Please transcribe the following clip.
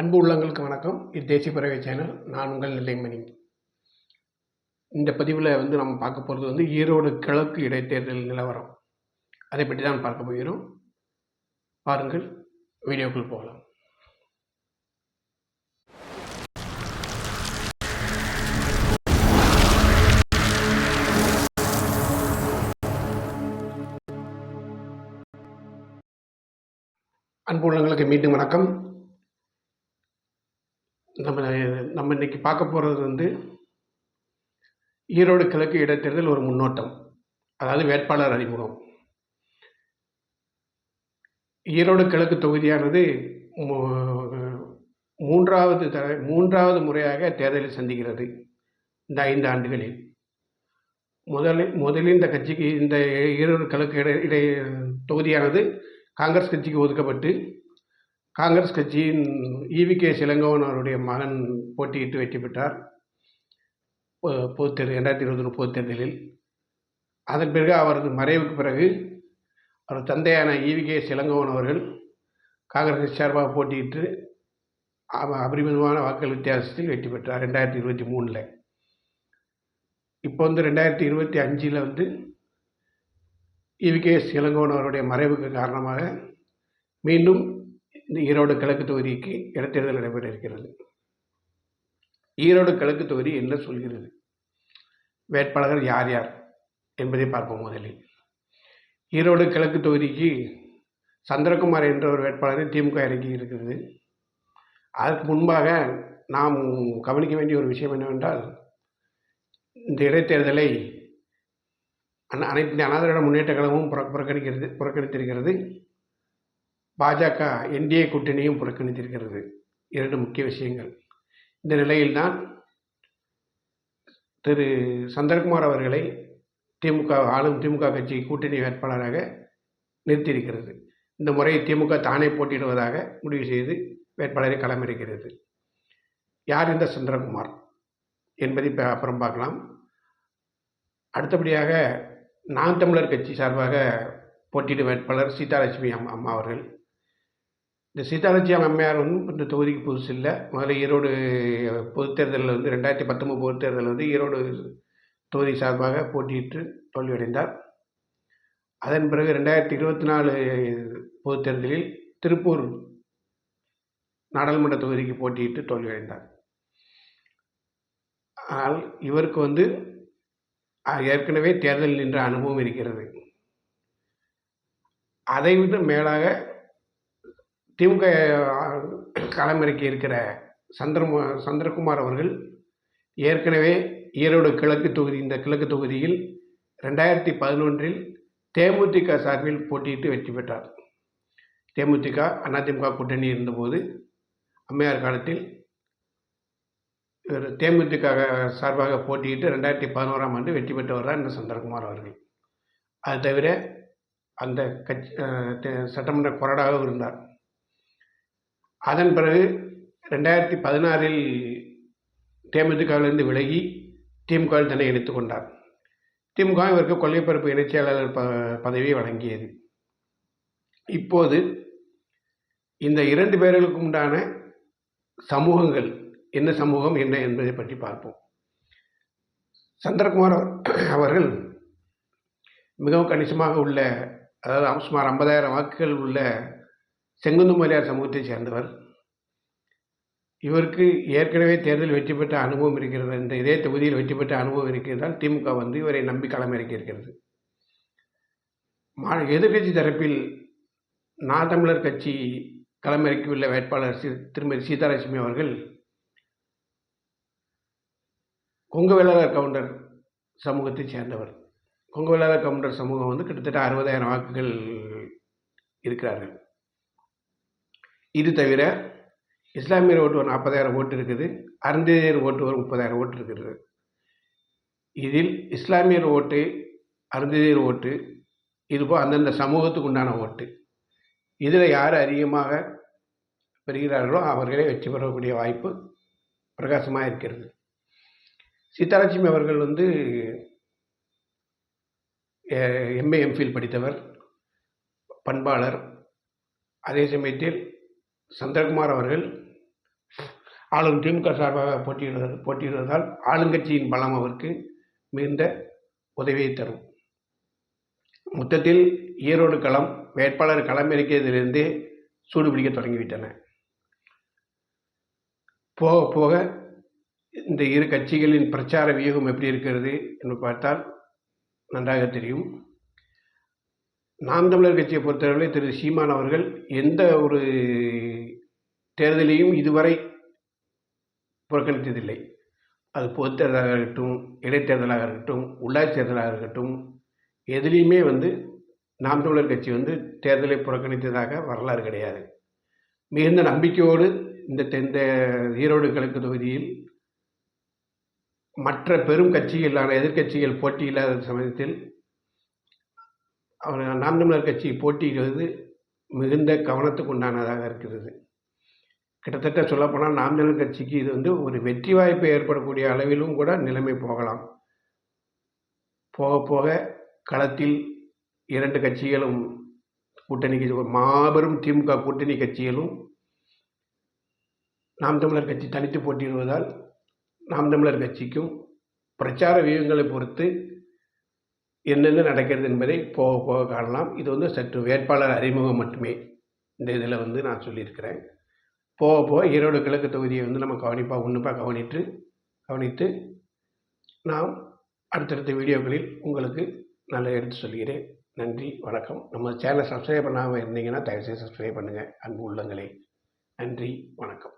அன்பு உள்ளங்களுக்கு வணக்கம். இது தேசிய பறவை சேனல். நான் உங்கள் நிலைமணி. இந்த பதிவில் வந்து நம்ம பார்க்க போகிறது வந்து ஈரோடு கிழக்கு இடைத்தேர்தல் நிலவரம். அதை பற்றி தான் பார்க்க போகிறோம். பாருங்கள் வீடியோக்குள் போகலாம். அன்பு உள்ளங்களுக்கு மீண்டும் வணக்கம். நம்ம நம்ம இன்னைக்கு பார்க்க போகிறது வந்து ஈரோடு கிழக்கு இடைத்தேர்தல் ஒரு முன்னோட்டம் அதாவது வேட்பாளர் அறிமுகம். ஈரோடு கிழக்கு தொகுதியானது மூன்றாவது த மூன்றாவது முறையாக தேர்தலை சந்திக்கிறது இந்த ஐந்து ஆண்டுகளில். முதலில் முதலில் இந்த கட்சிக்கு இந்த ஈரோடு கிழக்கு இடை இடை தொகுதியானது காங்கிரஸ் கட்சிக்கு ஒதுக்கப்பட்டு காங்கிரஸ் கட்சியின் ஈவிகே சிலங்கவன் அவருடைய மகன் போட்டியிட்டு வெற்றி பெற்றார். பொதுத்தேர்தல் ரெண்டாயிரத்தி இருபத்தி ஒன்று பொதுத்தேர்தலில். அதன் பிறகு அவரது மறைவுக்கு பிறகு அவர் தந்தையான ஈவிகே சிலங்கவன் அவர்கள் காங்கிரஸ் கட்சி சார்பாக போட்டியிட்டு அபரிமிதமான வாக்குகள் வித்தியாசத்தில் வெற்றி பெற்றார் ரெண்டாயிரத்தி இருபத்தி மூணில் இப்போ வந்து ரெண்டாயிரத்தி இருபத்தி அஞ்சில் வந்து ஈவிகே சிலங்கோவன் அவருடைய மறைவுக்கு காரணமாக மீண்டும் இந்த ஈரோடு கிழக்கு தொகுதிக்கு இடைத்தேர்தல் நடைபெற இருக்கிறது ஈரோடு கிழக்கு தொகுதி என்ன சொல்கிறது? வேட்பாளர்கள் யார் யார் என்பதை பார்ப்போம் முதலில். ஈரோடு கிழக்கு தொகுதிக்கு சந்திரகுமார் என்ற ஒரு வேட்பாளரை திமுக இறக்கி இருக்கிறது. அதற்கு முன்பாக நாம் கவனிக்க வேண்டிய ஒரு விஷயம் என்னவென்றால் இந்த இடைத்தேர்தலை அனைத்து அனாதரிட முன்னேற்ற கழகமும் புற- புறக்கணிக்கிறது புறக்கணித்திருக்கிறது. பாஜக என்டிஏ கூட்டணியும் புறக்கணித்திருக்கிறது. இரண்டு முக்கிய விஷயங்கள். இந்த நிலையில்தான் திரு சந்திரகுமார் அவர்களை திமுக ஆளும் திமுக கட்சி கூட்டணி வேட்பாளராக நிறுத்தியிருக்கிறது. இந்த முறை திமுக தானே போட்டியிடுவதாக முடிவு செய்து வேட்பாளரை களமிறக்கிறது. யார் இந்த சந்திரகுமார் என்பதை இப்போ அப்புறம் பார்க்கலாம். அடுத்தபடியாக நான் தமிழர் கட்சி சார்பாக போட்டியிடும் வேட்பாளர் சீதாலட்சுமி அம்மா அவர்கள். இந்த சீதாலட்சுமி அம்மையார் வந்து இந்த தொகுதிக்கு புதுசு இல்லை. முதல்ல ஈரோடு பொதுத் தேர்தலில் வந்து ரெண்டாயிரத்தி பத்தொம்பது பொதுத் தேர்தலில் வந்து ஈரோடு தொகுதி சார்பாக போட்டியிட்டு தோல்வியடைந்தார். அதன் பிறகு ரெண்டாயிரத்தி இருபத்தி நாலு பொதுத் தேர்தலில் திருப்பூர் நாடாளுமன்ற தொகுதிக்கு போட்டியிட்டு தோல்வியடைந்தார். ஆனால் இவருக்கு வந்து ஏற்கனவே தேர்தல் நின்ற அனுபவம் இருக்கிறது. அதை விட மேலாக திமுக களமிறக்கி இருக்கிற சந்திரமு சந்திரகுமார் அவர்கள் ஏற்கனவே ஈரோடு கிழக்கு தொகுதி இந்த கிழக்கு தொகுதியில் ரெண்டாயிரத்தி பதினொன்றில் தேமுதிக சார்பில் போட்டியிட்டு வெற்றி பெற்றார். தேமுதிக அதிமுக கூட்டணி இருந்தபோது அம்மையார் காலத்தில் இவர் தேமுதிக சார்பாக போட்டியிட்டு ரெண்டாயிரத்தி பதினோராம் ஆண்டு வெற்றி பெற்றவர் தான் இந்த சந்திரகுமார் அவர்கள். அது தவிர அந்த கட்சி தே- சட்டமன்ற கொறடாகவும் இருந்தார். அதன் பிறகு ரெண்டாயிரத்தி பதினாறில் தேமுதிகவிலிருந்து விலகி திமுகவில் தன்னை இணைத்துக் கொண்டார். திமுக இவருக்கு கொள்கைப்பரப்பு இணைச் செயலாளர் ப பதவியை வழங்கியது. இப்போது இந்த இரண்டு பேர்களுக்கு உண்டான சமூகங்கள் என்ன சமூகம் என்ன என்பதை பற்றி பார்ப்போம். சந்திரகுமார் அவர்கள் மிகவும் கணிசமாக உள்ள அதாவது சுமார் ஐம்பதாயிரம் வாக்குகள் உள்ள செங்குந்து மலையார் சமூகத்தைச் சேர்ந்தவர். இவருக்கு ஏற்கனவே தேர்தல் வெற்றி பெற்ற அனுபவம் இருக்கிறது. இந்த இதே தொகுதியில் வெற்றி பெற்ற அனுபவம் இருக்கிறதால் திமுக வந்து இவரை நம்பி களமிறக்கி இருக்கிறது மா எதிர்க்கட்சி தரப்பில் நான் தமிழர் கட்சி களமிறக்கியுள்ள வேட்பாளர் சி திருமதி சீதாலட்சுமி அவர்கள் கொங்கு வேளாளர் கவுண்டர் சமூகத்தைச் சேர்ந்தவர். கொங்கு வேளாளர் கவுண்டர் சமூகம் வந்து கிட்டத்தட்ட அறுபதாயிரம் வாக்குகள் இருக்கிறார்கள். இது தவிர இஸ்லாமியர் ஓட்டு ஒரு நாற்பதாயிரம் ஓட்டு இருக்குது அருந்ததியர் ஓட்டு ஒரு முப்பதாயிரம் ஓட்டு இருக்கிறது இதில் இஸ்லாமியர் ஓட்டு அருந்ததியர் ஓட்டு இதுபோல் அந்தந்த சமூகத்துக்கு உண்டான ஓட்டு. இதில் யார் அதிகமாக பெறுகிறார்களோ அவர்களே வெற்றி பெறக்கூடிய வாய்ப்பு பிரகாசமாக இருக்கிறது. சீதாலட்சுமி அவர்கள் வந்து எம்ஏ எம்ஃபில் படித்தவர் பண்பாளர். அதே சமயத்தில் சந்திரகுமார் அவர்கள் ஆளும் திமுக சார்பாக போட்டியிடுவது போட்டியிடுவதால் ஆளுங்கட்சியின் பலம் அவருக்கு மிகுந்த உதவியை தரும். மொத்தத்தில் ஈரோடு களம் வேட்பாளர் களமிறக்கியதிலிருந்தே சூடுபிடிக்க தொடங்கிவிட்டன. போக போக இந்த இரு கட்சிகளின் பிரச்சார வியூகம் எப்படி இருக்கிறது என்று பார்த்தால் நன்றாக தெரியும். நாம் தமிழர் கட்சியை பொறுத்தவரை திரு சீமான் அவர்கள் எந்த ஒரு தேர்தலையும் இதுவரை புறக்கணித்ததில்லை. அது பொதுத் தேர்தலாக இருக்கட்டும் இடைத்தேர்தலாக இருக்கட்டும் உள்ளாட்சி தேர்தலாக இருக்கட்டும் எதுலேயுமே வந்து நாம் தமிழர் கட்சி வந்து தேர்தலை புறக்கணித்ததாக வரலாறு கிடையாது. மிகுந்த நம்பிக்கையோடு இந்த இந்த ஈரோடு கிழக்கு தொகுதியில் மற்ற பெரும் கட்சிகளான எதிர்க்கட்சிகள் போட்டியில்லாத சமயத்தில் அவர் நாம் தமிழர் கட்சி போட்டியிடுவது மிகுந்த கவனத்துக்கு உண்டானதாக இருக்கிறது. கிட்டத்தட்ட சொல்லப்போனால் நாம் தமிழ் கட்சிக்கு இது வந்து ஒரு வெற்றி வாய்ப்பு ஏற்படக்கூடிய அளவிலும் கூட நிலைமை போகலாம். போக போக களத்தில் இரண்டு கட்சிகளும் கூட்டணி கட்சி மாபெரும் திமுக கூட்டணி கட்சிகளும் நாம் தமிழர் கட்சி தனித்து போட்டியிடுவதால் நாம் தமிழர் கட்சிக்கும் பிரச்சார வியூகங்களை பொறுத்து என்னென்ன நடக்கிறது என்பதை போக போக காணலாம். இது வந்து சற்று வேட்பாளர் அறிமுகம் மட்டுமே. இந்த இதில் வந்து நான் சொல்லியிருக்கிறேன். போக போக ஈரோடு கிழக்கு தொகுதியை வந்து நம்ம கவனிப்பாக உன்னிப்பாக கவனித்து கவனித்து நாம் அடுத்தடுத்த வீடியோக்களில் உங்களுக்கு நல்லா எடுத்து சொல்கிறேன். நன்றி வணக்கம். நம்ம சேனலை சப்ஸ்கிரைப் பண்ணாமல் இருந்தீங்கன்னா தயவுசெய்து சப்ஸ்கிரைப் பண்ணுங்கள் அன்பு உள்ளங்களே. நன்றி வணக்கம்.